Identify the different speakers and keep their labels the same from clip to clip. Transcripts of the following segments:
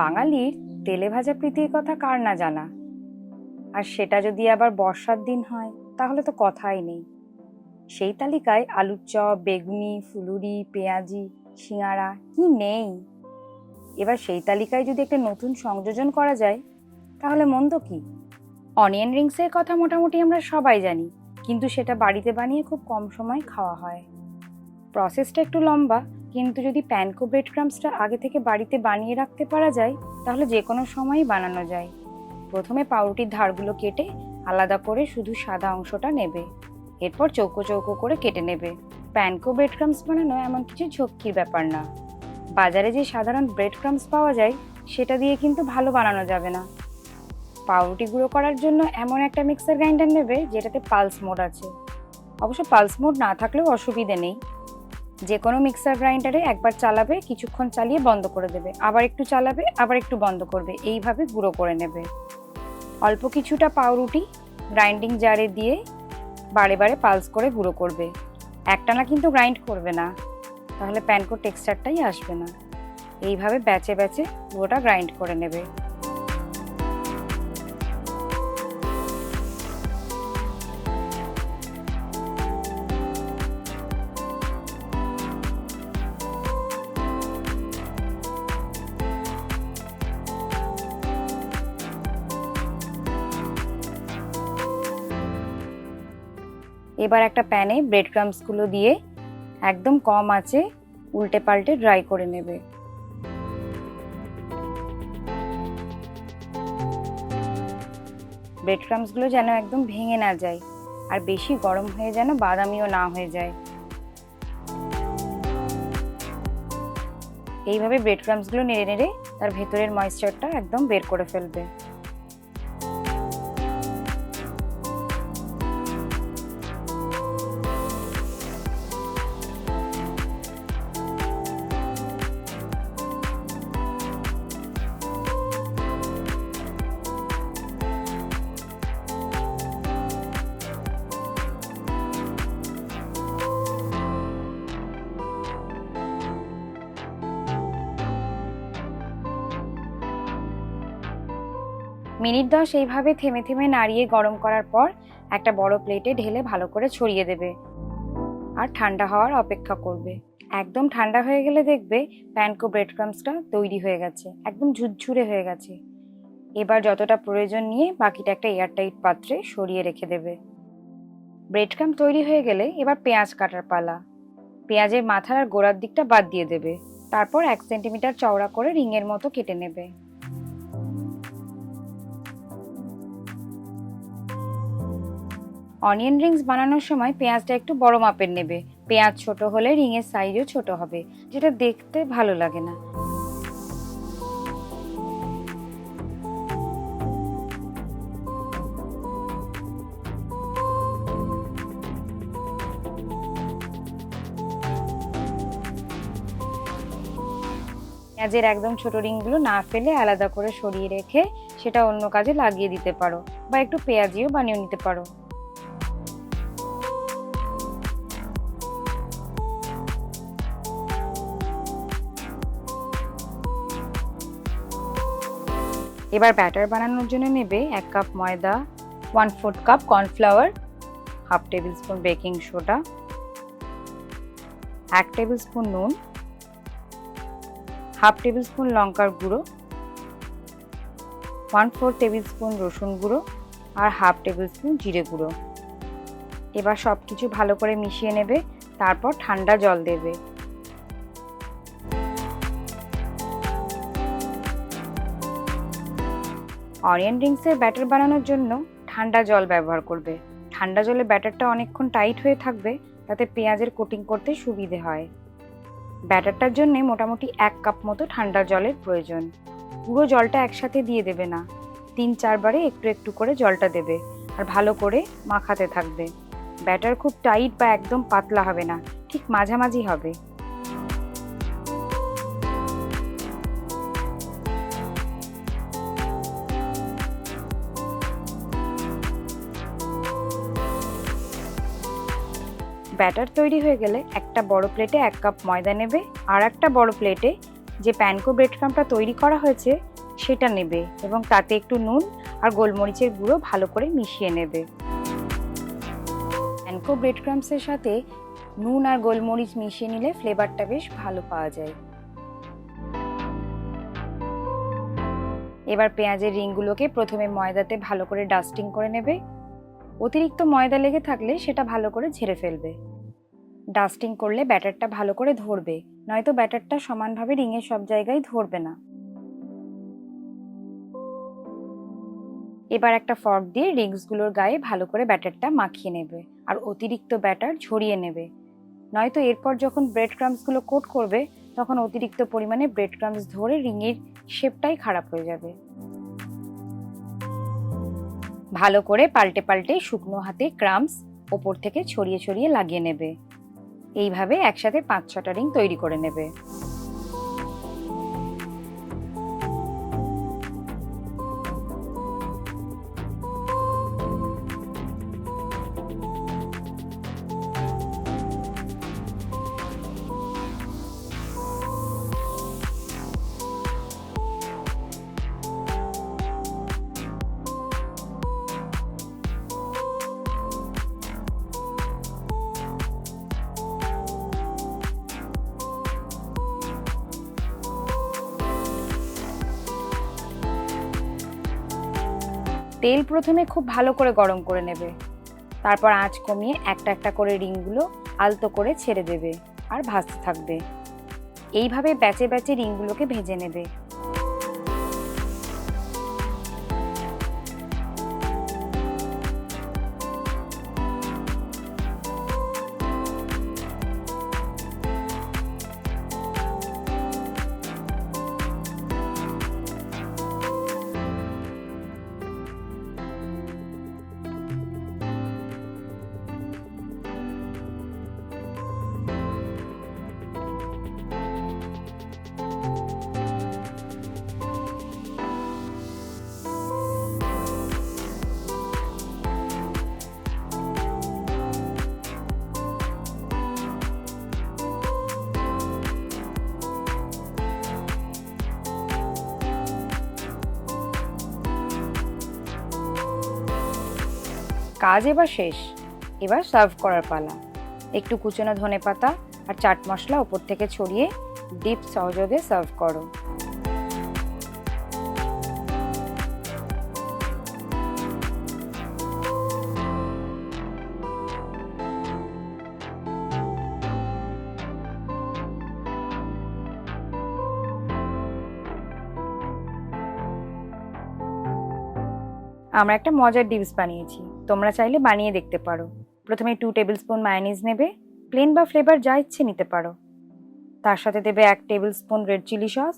Speaker 1: বাঙালির তেলে ভাজা প্রীতির কথা কার না জানা? আর সেটা যদি আবার বর্ষার দিন হয়, তাহলে তো কথাই নেই। সেই তালিকায় আলুর চপ, বেগুনি, ফুলুরি, পেঁয়াজি, সিঙাড়া কি নেই? এবার সেই তালিকায় যদি একটা নতুন সংযোজন করা যায়, তাহলে মন্দ কি? অনিয়ন রিংসের কথা মোটামুটি আমরা সবাই জানি, কিন্তু সেটা বাড়িতে বানিয়ে খুব কম সময় খাওয়া হয়। প্রসেসটা একটু লম্বা কিন্তু যদি প্যানকো ব্রেড ক্রামসটা আগে থেকে বাড়িতে বানিয়ে রাখতে পারা যায়, তাহলে যে কোনো সময়ই বানানো যায়। প্রথমে পাউরুটির ধারগুলো কেটে আলাদা করে শুধু সাদা অংশটা নেবে। এরপর চৌকো চৌকো করে কেটে নেবে। প্যানকো ব্রেড ক্রামস বানানো এমন কিছু ঝক্কির ব্যাপার না। বাজারে যে সাধারণ ব্রেড ক্রামস পাওয়া যায়, সেটা দিয়ে কিন্তু ভালো বানানো যাবে না। পাউরুটি গুঁড়ো করার জন্য এমন একটা মিক্সার গ্রাইন্ডার নেবে, যেটাতে পালস মোড আছে। অবশ্য পালস মোড না থাকলেও অসুবিধে নেই। যে কোনো মিক্সার গ্রাইন্ডারে একবার চালাবে, কিছুক্ষণ চালিয়ে বন্ধ করে দেবে। আবার একটু চালাবে, আবার একটু বন্ধ করবে। এইভাবে গুঁড়ো করে নেবে। অল্প কিছুটা পাউরুটি গ্রাইন্ডিং জারে দিয়ে বারে বারে পালস করে গুঁড়ো করবে। একটানা কিন্তু গ্রাইন্ড করবে না। তাহলে প্যানকো টেক্সচারটাই আসবে না। এইভাবে ব্যাচে ব্যাচে পুরোটা গ্রাইন্ড করে নেবে। এবার একটা প্যানে ব্রেড ক্রামসগুলো দিয়ে একদম কম আছে উল্টে পাল্টে ড্রাই করে নেবে। ব্রেড ক্রামসগুলো যেন একদম ভেঙে না যায় আর বেশি গরম হয়ে যেন বাদামিও না হয়ে যায়। এইভাবে ব্রেড ক্রামসগুলো নেড়ে নেড়ে তার ভেতরের ময়েশ্চারটা একদম বের করে ফেলবে। মিনিট দশ এইভাবে থেমে থেমে নাড়িয়ে গরম করার পর একটা বড় প্লেটে ঢেলে ভালো করে ছড়িয়ে দেবে। আর ঠান্ডা হওয়ার অপেক্ষা করবে। একদম ঠান্ডা হয়ে গেলে দেখবে প্যানকো ব্রেড ক্রামসটা তৈরি হয়ে গেছে। একদম ঝুরঝুরে হয়ে গেছে। এবার যতটা প্রয়োজন নিয়ে বাকিটা একটা এয়ারটাইট পাত্রে সরিয়ে রেখে দেবে। ব্রেড ক্রাম তৈরি হয়ে গেলে এবার পেঁয়াজ কাটার পালা। পেঁয়াজের মাথার আর গোড়ার দিকটা বাদ দিয়ে দেবে। তারপর এক সেন্টিমিটার চওড়া করে রিংয়ের মতো কেটে নেবে। অনিয়ন রিংস বানানোর সময় পেঁয়াজটা একটু বড় মাপের নেবে। পেঁয়াজ ছোট হলে রিংয়ের সাইজও ছোট হবে, যেটা দেখতে ভালো লাগে না। পেঁয়াজের একদম ছোট রিংগুলো না ফেলে আলাদা করে সরিয়ে রেখে সেটা অন্য কাজে লাগিয়ে দিতে পারো, বা একটু পেঁয়াজিও বানিয়ে নিতে পারো। এবার ব্যাটার বানানোর জন্য নেবে এক কাপ ময়দা one fourth cup cornflour half tablespoon baking soda এক টেবিল স্পুন নুন হাফ টেবিল স্পুন লঙ্কার গুঁড়ো ওয়ান ফোর টেবিল স্পুন রসুন গুঁড়ো আর হাফ টেবিল স্পুন জিরে গুঁড়ো। এবার সব কিছু ভালো করে মিশিয়ে নেবে, তারপর ঠান্ডা জল দেবে। অনিয়ন রিংসের ব্যাটার বানানোর জন্য ঠান্ডা জল ব্যবহার করবে। ঠান্ডা জলে ব্যাটারটা অনেকক্ষণ টাইট হয়ে থাকবে, তাতে পেঁয়াজের কোটিং করতে সুবিধে হয়। ব্যাটারটার জন্যে মোটামুটি এক কাপ মতো ঠান্ডা জলের প্রয়োজন। পুরো জলটা একসাথে দিয়ে দেবে না। তিন চারবারে একটু একটু করে জলটা দেবে আর ভালো করে মাখাতে থাকবে। ব্যাটার খুব টাইট বা একদম পাতলা হবে না, ঠিক মাঝামাঝি হবে। ব্যাটার তৈরি হয়ে গেলে একটা বড় প্লেটে এক কাপ ময়দা নেবে আর একটা বড় প্লেটে যে প্যানকো ব্রেড ক্রামটা তৈরি করা হয়েছে সেটা নেবে এবং তাতে একটু নুন আর গোলমরিচের গুঁড়ো ভালো করে মিশিয়ে নেবে। প্যানকো ব্রেড ক্রামসের সাথে নুন আর গোলমরিচ মিশিয়ে নিলে ফ্লেভারটা বেশ ভালো পাওয়া যায়। এবার পেঁয়াজের রিংগুলোকে প্রথমে ময়দাতে ভালো করে ডাস্টিং করে নেবে। অতিরিক্ত ময়দা লেগে থাকলে সেটা ভালো করে ঝেড়ে ফেলবে। ডাস্টিং করলে ব্যাটারটা ভালো করে ধরবে, নয়তো ব্যাটারটা সমানভাবে রিংয়ের সব জায়গায় ধরবে না। এবার একটা ফর্ক দিয়ে রিংসগুলোর গায়ে ভালো করে ব্যাটারটা মাখিয়ে নেবে আর অতিরিক্ত ব্যাটার ঝরিয়ে নেবে। নয়তো এরপর যখন ব্রেড ক্রামসগুলো কোট করবে, তখন অতিরিক্ত পরিমাণে ব্রেড ক্রামস ধরে রিংয়ের শেপটাই খারাপ হয়ে যাবে। ভালো করে পাল্টে পাল্টে শুকনো হাতে ক্রামস ওপর থেকে ছড়িয়ে ছড়িয়ে লাগিয়ে নেবে। এইভাবে একসাথে পাঁচ ছটা রিং তৈরি করে নেবে। তেল প্রথমে খুব ভালো করে গরম করে নেবে। তারপর আঁচ কমিয়ে একটা একটা করে রিংগুলো আলতো করে ছেড়ে দেবে আর ভাজতে থাকবে। এইভাবে ব্যাচে ব্যাচে রিংগুলোকে ভেজে নেবে। কাজ এবার শেষ। এবার সার্ভ করার পালা। একটু কুচনো ধনে পাতা আর চাট মশলা ওপর থেকে ছড়িয়ে ডিপ সহযোগে সার্ভ করো। আমরা একটা মজার ডিপস বানিয়েছি। তোমরা চাইলে বানিয়ে দেখতে পারো। প্রথমে টু টেবিল স্পুন মায়োনিজ নেবে প্লেন বা ফ্লেভার যা ইচ্ছে নিতে পারো। তার সাথে দেবে এক tablespoon red chilli sauce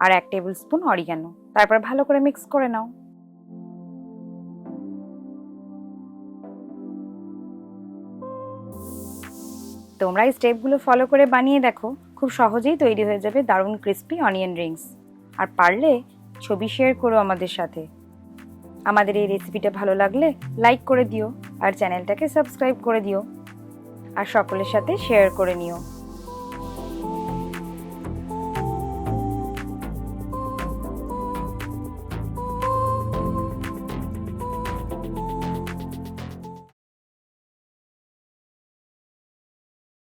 Speaker 1: আর এক টেবিল স্পুন অরিগানো তারপর ভালো করে মিক্স করে নাও। তোমরা এই স্টেপগুলো ফলো করে বানিয়ে দেখো, খুব সহজেই তৈরি হয়ে যাবে দারুণ ক্রিস্পি অনিয়ন রিংস আর পারলে ছবি শেয়ার করো আমাদের সাথে। আমাদের এই রেসিপিটা ভালো লাগলে লাইক করে দিও আর চ্যানেলটাকে সাবস্ক্রাইব করে দিও। আর সকলের সাথে শেয়ার করে নিও।